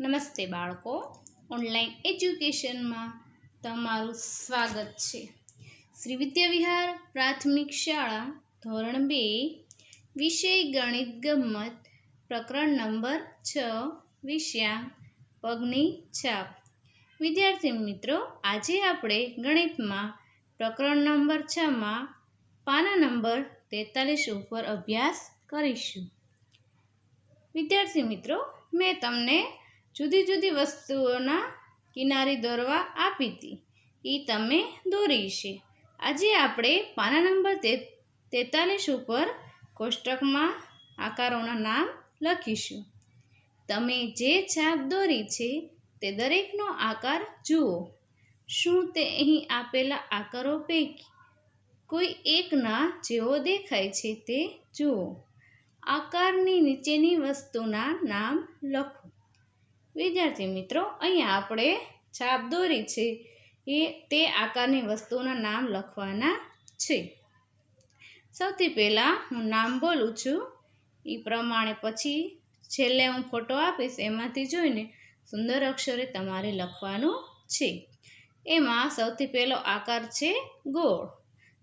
નમસ્તે બાળકો. ઓનલાઈન એજ્યુકેશનમાં તમારું સ્વાગત છે. શ્રી વિદ્યાવિહાર પ્રાથમિક શાળા ધોરણ બે, વિષય ગણિત ગમત પ્રકરણ નંબર છ, વિષયા પગની છાપ. વિદ્યાર્થી મિત્રો, આજે આપણે ગણિતમાં પ્રકરણ નંબર છમાં પાના નંબર તેતાલીસ ઉપર અભ્યાસ કરીશું. વિદ્યાર્થી મિત્રો, મેં તમને જુદી જુદી વસ્તુઓના કિનારી દોરવા આપી હતી એ તમે દોરી છે. આજે આપણે પાના નંબર તેતાલીસ ઉપર કોષ્ટકમાં આકારોના નામ લખીશું. તમે જે છાપ દોરી છે તે દરેકનો આકાર જુઓ. શું તે અહીં આપેલા આકારો પૈકી કોઈ એકના જેવો દેખાય છે તે જુઓ. આકારની નીચેની વસ્તુના નામ લખો. વિદ્યાર્થી મિત્રો, અહીંયા આપણે છાપ દોરી છે. એ તે આકારની વસ્તુના નામ લખવાના છે. સૌથી પહેલાં હું નામ બોલું છું. એ પ્રમાણે પછી છેલ્લે હું ફોટો આપીશ, એમાંથી જોઈને સુંદર અક્ષરે તમારે લખવાનું છે. એમાં સૌથી પહેલો આકાર છે ગોળ.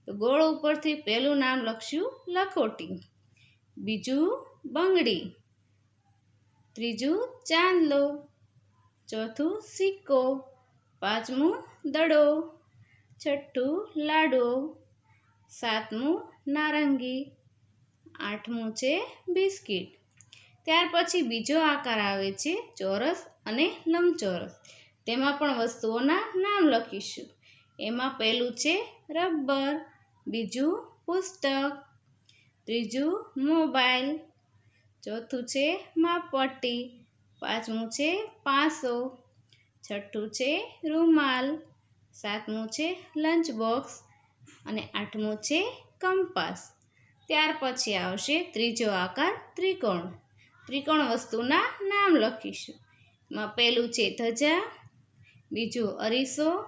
તો ગોળ ઉપરથી પહેલું નામ લખશું લખોટી. બીજું બંગડી. ત્રીજું ચાંદલો. ચોથું સિક્કો, પાંચમું દડો, છઠ્ઠું લાડો, સાતમું નારંગી, આઠમું છે બિસ્કિટ. ત્યાર પછી બીજો આકાર આવે છે ચોરસ અને લંબચોરસ. તેમાં પણ વસ્તુઓના નામ લખીશું. એમાં પહેલું છે રબર, બીજું પુસ્તક, ત્રીજું મોબાઈલ, ચોથું છે માપપટ્ટી પાંચમું છે પાંસો. છઠ્ઠું છે રૂમાલ. સાતમું છે લંચ બોક્સ અને આઠમું છે કંપાસ. ત્યાર પછી આવશે ત્રીજો આકાર ત્રિકોણ. ત્રિકોણ વસ્તુના નામ લખીશું. એમાં પહેલું છે ધજા, બીજું અરીસો,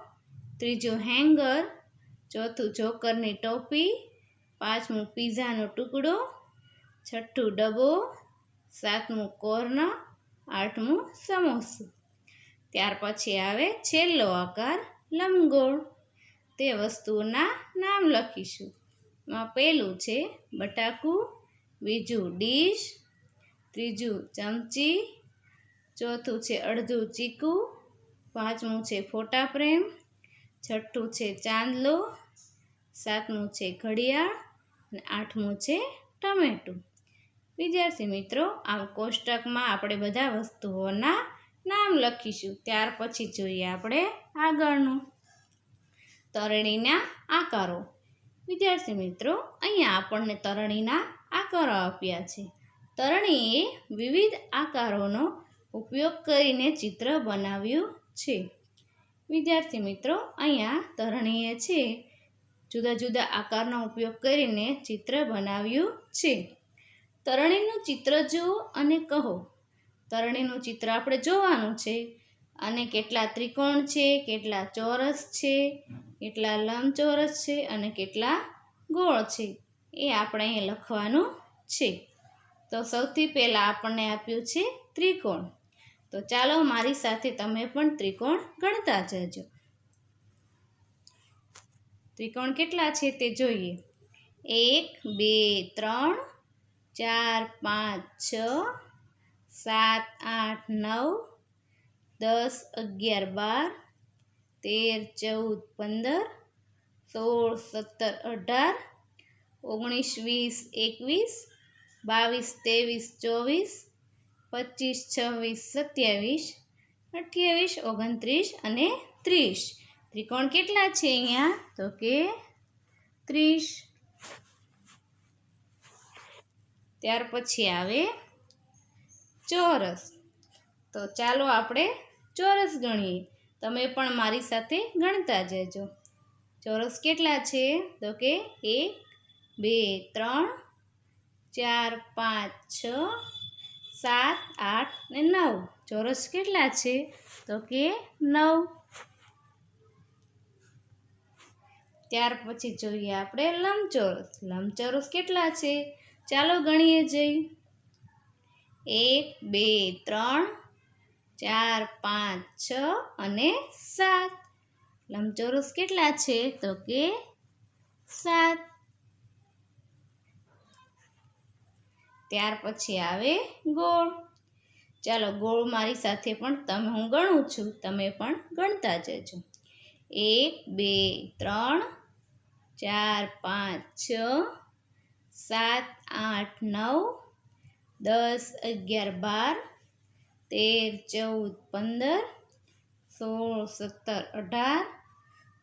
ત્રીજું હેંગર, ચોથું જોકરની ટોપી, પાંચમું પીઝાનો ટુકડો, છઠ્ઠું ડબ્બો, સાતમું કોર્ન આઠમું સમોસું. ત્યાર પછી આવે છેલ્લો આકાર લંબગોળ તે વસ્તુઓના નામ લખીશું. એમાં પહેલું છે બટાકું, બીજું ડીશ, ત્રીજું ચમચી, ચોથું છે અડધું ચીકુ, પાંચમું છે ફોટા પ્રેમ છઠ્ઠું છે ચાંદલો, સાતમું છે ઘડિયાળ અને આઠમું છે ટમેટું. વિદ્યાર્થી મિત્રો, આમ કોષ્ટકમાં આપણે બધા વસ્તુઓના નામ લખીશું. ત્યાર પછી જોઈએ આપણે આગળનું. તરણીના આકારો. વિદ્યાર્થી મિત્રો, અહીંયા આપણને તરણીના આકારો આપ્યા છે. તરણીએ વિવિધ આકારોનો ઉપયોગ કરીને ચિત્ર બનાવ્યું છે. વિદ્યાર્થી મિત્રો, અહીંયા તરણીએ છે. જુદા જુદા આકારનો ઉપયોગ કરીને ચિત્ર બનાવ્યું છે. તરણીનું ચિત્ર જુઓ અને કહો. તરણીનું ચિત્ર આપણે જોવાનું છે. અને કેટલા ત્રિકોણ છે, કેટલા ચોરસ છે, કેટલા લંબચોરસ છે અને કેટલા ગોળ છે. એ આપણે અહીં લખવાનું છે. તો સૌથી પહેલાં આપણને આપ્યું છે ત્રિકોણ. તો ચાલો મારી સાથે તમે પણ ત્રિકોણ ગણતા જજો. ત્રિકોણ કેટલા છે તે જોઈએ. એક, બે, ત્રણ ચાર, પાંચ, છ, સાત, આઠ, નવ, દસ, અગિયાર, બાર, તેર, ચૌદ, પંદર, સોળ, સત્તર, અઢાર, ઓગણીસ, વીસ, એકવીસ, બાવીસ, ત્રેવીસ, ચોવીસ, પચીસ, છવ્વીસ, સત્યાવીસ, અઠ્યાવીસ, ઓગણત્રીસ અને ત્રીસ. ત્રિકોણ કેટલા છે અહીંયા? તો કે ત્રીસ. ત્યાર પછી આવે ચોરસ. તો ચાલો આપણે ચોરસ ગણીએ. તમે પણ મારી સાથે ગણતા જજો. ચોરસ કેટલા છે? તો કે એક, બે, ત્રણ, ચાર, પાંચ, છ, સાત, આઠ ને નવ. ચોરસ કેટલા છે? તો કે નવ. ત્યાર પછી જોઈએ આપણે લંબચોરસ. લંબચોરસ કેટલા છે? ચાલો ગણીએ જઈ. એક, બે, ત્રણ, ચાર, પાંચ, છ અને સાત. લંબચોરસ કેટલા છે? તો કે સાત. ત્યાર પછી આવે ગોળ. ચાલો ગોળ મારી સાથે પણ તમે, હું ગણું છું, તમે પણ ગણતા જજો. એક, બે, ત્રણ, ચાર, પાંચ, છ સાત, આઠ, નવ, દસ, અગિયાર, બાર, તેર, ચૌદ, પંદર, સોળ, સત્તર, અઢાર,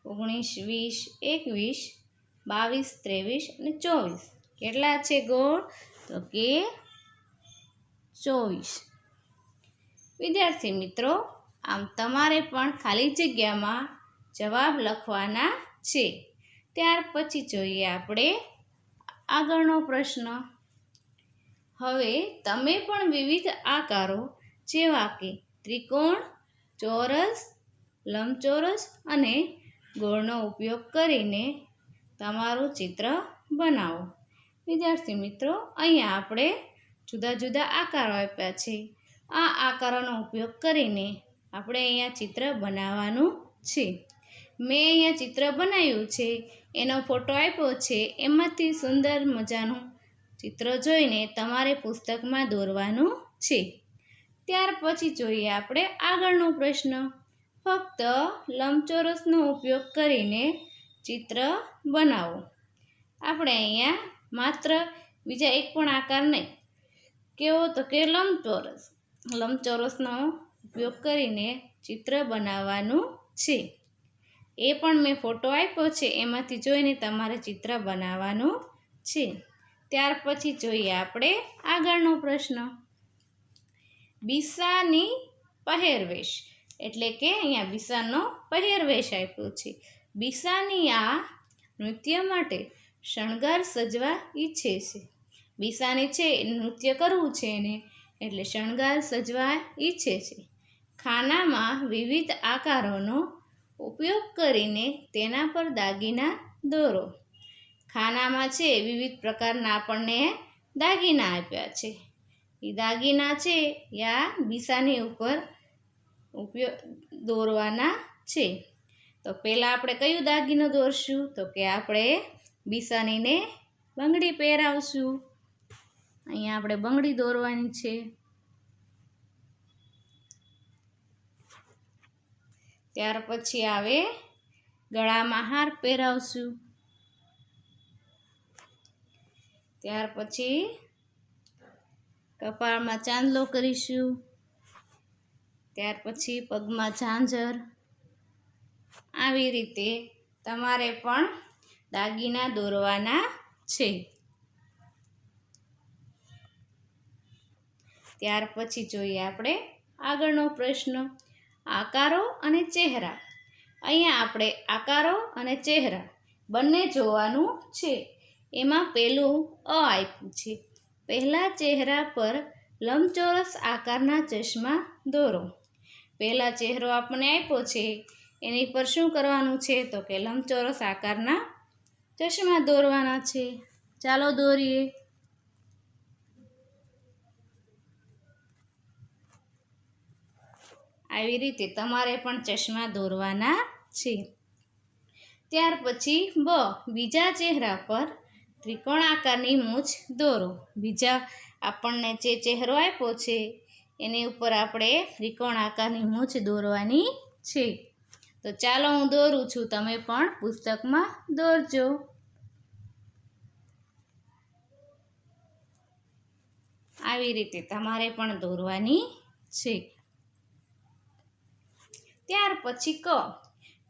ઓગણીસ, વીસ, એકવીસ, બાવીસ, ત્રેવીસ અને ચોવીસ. કેટલા છે ગોળ? તો કે ચોવીસ. વિદ્યાર્થી મિત્રો, આમ તમારે પણ ખાલી જગ્યામાં જવાબ લખવાના છે. ત્યાર પછી જોઈએ આપણે આગળનો પ્રશ્ન. હવે તમે પણ વિવિધ આકારો, જેવા કે ત્રિકોણ, ચોરસ, લંબચોરસ અને ગોળનો ઉપયોગ કરીને તમારું ચિત્ર બનાવો. વિદ્યાર્થી મિત્રો, અહીંયા આપણે જુદા જુદા આકારો આપ્યા છે. આ આકારોનો ઉપયોગ કરીને આપણે અહીંયા ચિત્ર બનાવવાનું છે. મેં અહીંયા ચિત્ર બનાવ્યું છે. એનો ફોટો આપ્યો છે. એમાંથી સુંદર મજાનું ચિત્ર જોઈને તમારે પુસ્તકમાં દોરવાનું છે. ત્યાર પછી જોઈએ આપણે આગળનો પ્રશ્ન. ફક્ત લંબચોરસનો ઉપયોગ કરીને ચિત્ર બનાવો. આપણે અહીંયા માત્ર બીજા એક પણ આકાર નહીં. કેવો તો કે લંબચોરસ. લંબચોરસનો ઉપયોગ કરીને ચિત્ર બનાવવાનું છે. એ પણ મેં ફોટો આપ્યો છે, એમાંથી જોઈને તમારે ચિત્ર બનાવવાનું છે. ત્યાર પછી જોઈએ આપણે આગળનો પ્રશ્ન. બિસાની પહેરવેશ, એટલે કે અહીંયા બિસાનો પહેરવેશ આપ્યો છે. બિસાની આ નૃત્ય માટે શણગાર સજવા ઈચ્છે છે. બિસાને છે નૃત્ય કરવું છે એને, એટલે શણગાર સજવા ઈચ્છે છે. ખાનામાં વિવિધ આકારોનો ઉપયોગ કરીને તેના પર દાગીના દોરો. ખાનામાં છે વિવિધ પ્રકારના આપણને દાગીના આપ્યા છે. એ દાગીના છે યા બિસાની ઉપર ઉપયોગ દોરવાના છે. તો પહેલાં આપણે કયું દાગીનો દોરશું? તો કે આપણે બિસાનીને બંગડી પહેરાવશું. અહીંયા આપણે બંગડી દોરવાની છે. ત્યાર પછી આવે ગળામાં હાર પહેરાવશું. ત્યાર પછી કપાળમાં ચાંદલો કરીશું. ત્યાર પછી પગમાં ઝાંઝર. આવી રીતે તમારે પણ દાગીના દોરવાના છે. ત્યાર પછી જોઈએ આપણે આગળનો પ્રશ્ન. આકારો અને ચહેરા. અહીંયા આપણે આકારો અને ચહેરા બંને જોવાનું છે. એમાં પહેલું અ આપ્યું છે. પહેલાં ચહેરા પર લંબચોરસ આકારના ચશ્મા દોરો. પહેલાં ચહેરો આપણને આપ્યો છે. એની પર શું કરવાનું છે? તો કે લંબચોરસ આકારના ચશ્મા દોરવાના છે. ચાલો દોરીએ. આવી રીતે તમારે પણ ચશ્મા દોરવાના છે. ત્યાર પછી બ, બીજા ચહેરા પર ત્રિકોણ આકારની મૂછ દોરો. બીજા આપણને જે ચહેરો આપ્યો છે, એની ઉપર આપણે ત્રિકોણ આકારની મૂછ દોરવાની છે. તો ચાલો હું દોરું છું, તમે પણ પુસ્તકમાં દોરજો. આવી રીતે તમારે પણ દોરવાની છે. ત્યાર પછી ક.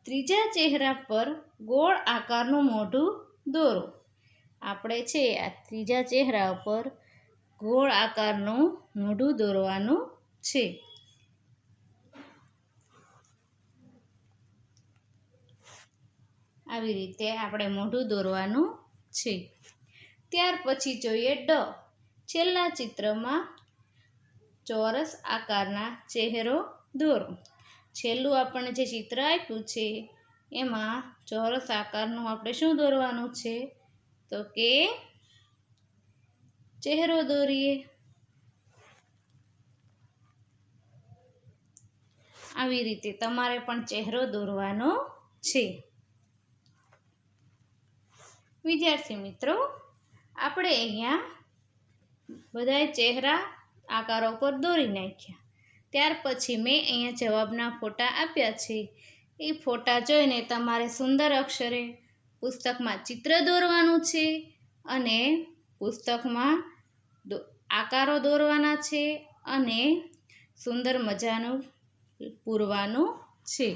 ત્રીજા ચહેરા પર ગોળ આકારનું મોઢું દોરો. આપણે છે આ ત્રીજા ચહેરા પર ગોળ આકારનું મોઢું દોરવાનું છે. આવી રીતે આપણે મોઢું દોરવાનું છે. ત્યાર પછી જોઈએ ડ. છેલ્લા ચિત્રમાં ચોરસ આકારના ચહેરો દોરો. છેલ્લું આપણને જે ચિત્ર આપ્યું છે, એમાં ચોરસ આકારનું આપણે શું દોરવાનું છે? તો કે ચહેરો દોરીએ. આવી રીતે તમારે પણ ચહેરો દોરવાનો છે. વિદ્યાર્થી મિત્રો, આપણે અહીંયા બધાય ચહેરા આકારો પર દોરી નાખ્યા. ત્યાર પછી મેં અહીંયા જવાબના ફોટા આપ્યા છે. એ ફોટા જોઈને તમારે સુંદર અક્ષરે પુસ્તકમાં ચિત્ર દોરવાનું છે અને પુસ્તકમાં આકારો દોરવાના છે અને સુંદર મજાનું પૂરવાનું છે.